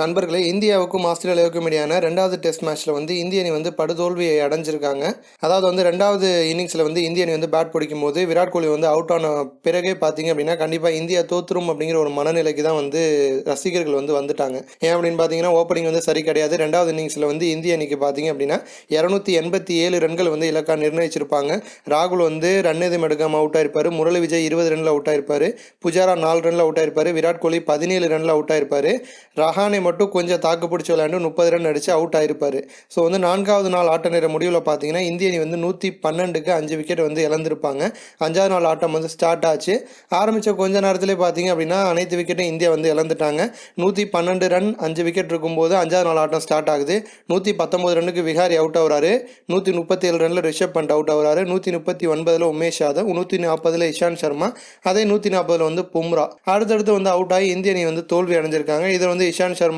நண்பர்களே இந்தியாவுக்கும் ஆஸ்திரேலியாவுக்கும் இடையான ரெண்டாவது டெஸ்ட் மேட்ச்சில் வந்து இந்திய அணி வந்து படுதோல்வியை அடைஞ்சிருக்காங்க. அதாவது வந்து ரெண்டாவது இன்னிங்ஸில் வந்து இந்திய அணி வந்து பேட் பிடிக்கும் போது விராட் கோலி வந்து அவுட் ஆன பிறகே பார்த்தீங்க அப்படின்னா கண்டிப்பாக இந்தியா தோத்துரும் அப்படிங்கிற ஒரு மனநிலைக்கு தான் வந்து ரசிகர்கள் வந்து வந்துட்டாங்க. ஏன் அப்படின்னு பார்த்தீங்கன்னா ஓப்பனிங் வந்து சரி கிடையாது. ரெண்டாவது இன்னிங்ஸில் வந்து இந்திய அணிக்கு பார்த்தீங்க அப்படின்னா இரநூத்தி எண்பத்தி ஏழு ரன்கள் வந்து இலக்கா நிர்ணயிச்சிருப்பாங்க. ராகுல் வந்து ரன் எதுவும் எடுக்காமல் அவுட் ஆயிருப்பார். முரளி விஜய் இருபது ரனில் அவுட் ஆயிருப்பார். புஜாரா நாலு ரனில் அவுட் ஆயிருப்பார். விராட் கோலி பதினேழு ரனில் அவுட் ஆயிருப்பார். ரஹானே மட்டும் கொஞ்சம் தாக்கு பிடிச்சி விளையாண்டு முப்பது ரன் அடித்து அவுட் ஆயிருப்பார். ஸோ வந்து நான்காவது நாள் ஆட்ட நேர முடிவில் பார்த்தீங்கன்னா இந்திய அணி வந்து நூற்றி பன்னெண்டுக்கு அஞ்சு விக்கெட் வந்து இழந்திருப்பாங்க. அஞ்சாவது நாள் ஆட்டம் வந்து ஸ்டார்ட் ஆச்சு. ஆரம்பித்த கொஞ்ச நேரத்திலே பார்த்தீங்க அப்படின்னா அனைத்து விக்கெட்டும் இந்தியா வந்து இழந்துட்டாங்க. நூற்றி பன்னெண்டு ரன் அஞ்சு விக்கெட் இருக்கும்போது அஞ்சாவது நாள் ஆட்டம் ஸ்டார்ட் ஆகுது. நூற்றி பத்தொம்பது ரன்னுக்கு விஹாரி அவுட் ஆகுறாரு. நூற்றி முப்பத்தி ஏழு ரனில் ரிஷப் பண்ட் அவுட் ஆகுறாரு. நூற்றி முப்பத்தி ஒன்பதில் உமேஷ் யாதவ் நூற்றி நாற்பதில் இஷாந்த் சர்மா அதே நூற்றி நாற்பதில் வந்து பும்ரா. அடுத்தடுத்து வந்து அவுட் ஆகி இந்திய அணி வந்து தோல்வி அடைஞ்சிருக்காங்க. இதில் வந்து இஷாந்த் சர்மா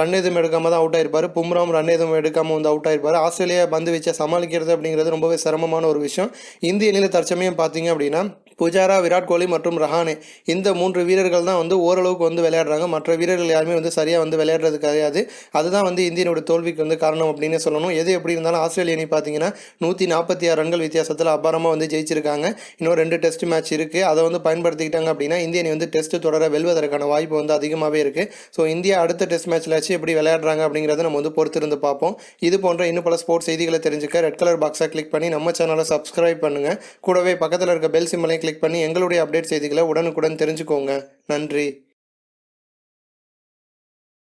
ரன் எதுவும் எடுக்காம தான் அவுட் ஆயிருப்பாரு. பும்ராவும் ரன் எதுவும் எடுக்காம வந்து அவுட் ஆயிருப்பாரு. ஆஸ்திரேலியா பந்து வீச்சை சமாளிக்கிறது அப்படிங்கிறது ரொம்பவே சிரமமான ஒரு விஷயம். இந்திய அணியில் தற்சமயம் பார்த்தீங்க அப்படின்னா புஜாரா விராட் கோலி மற்றும் ரஹானே. இந்த மூன்று வீரர்கள் தான் வந்து ஓரளவுக்கு வந்து விளையாடுறாங்க. மற்ற வீரர்கள் யாருமே வந்து சரியாக வந்து விளையாடுறது கிடையாது. அதுதான் வந்து இந்தியனோட தோல்விக்கு வந்து காரணம் அப்படின்னு சொல்லணும். எது எப்படி இருந்தாலும் ஆஸ்திரேலிய அணி பார்த்தீங்கன்னா நூற்றி நாற்பத்தி ஆறு ரன்கள் வித்தியாசத்தில் அபாரமாக வந்து ஜெயிச்சிருக்காங்க. இன்னும் ரெண்டு டெஸ்ட் மேட்ச் இருக்குது அதை வந்து பயன்படுத்திக்கிட்டாங்க அப்படின்னா இந்திய அணி வந்து டெஸ்ட் தொடர வெல்வதற்கான வாய்ப்பு வந்து அதிகமாகவே இருக்குது ஸோ இந்தியா அடுத்த டெஸ்ட் மேட்ச்சில் வச்சு எப்படி விளையாடுறாங்க அப்படிங்கிறத நம்ம வந்து பொறுத்திருந்து பார்ப்போம். இது போன்ற இன்னும் பல ஸ்போர்ட்ஸ் செய்திகளை தெரிஞ்சுக்க ரெட் கலர் பாக்ஸை கிளிக் பண்ணி நம்ம சேனலை சப்ஸ்கிரைப் பண்ணுங்கள் கூடவே பக்கத்தில் இருக்க பெல் சிம்மலையும் கிளிக் பண்ணி எங்களுடைய அப்டேட் செய்திகளை உடனுக்குடன் தெரிஞ்சுக்கோங்க. நன்றி.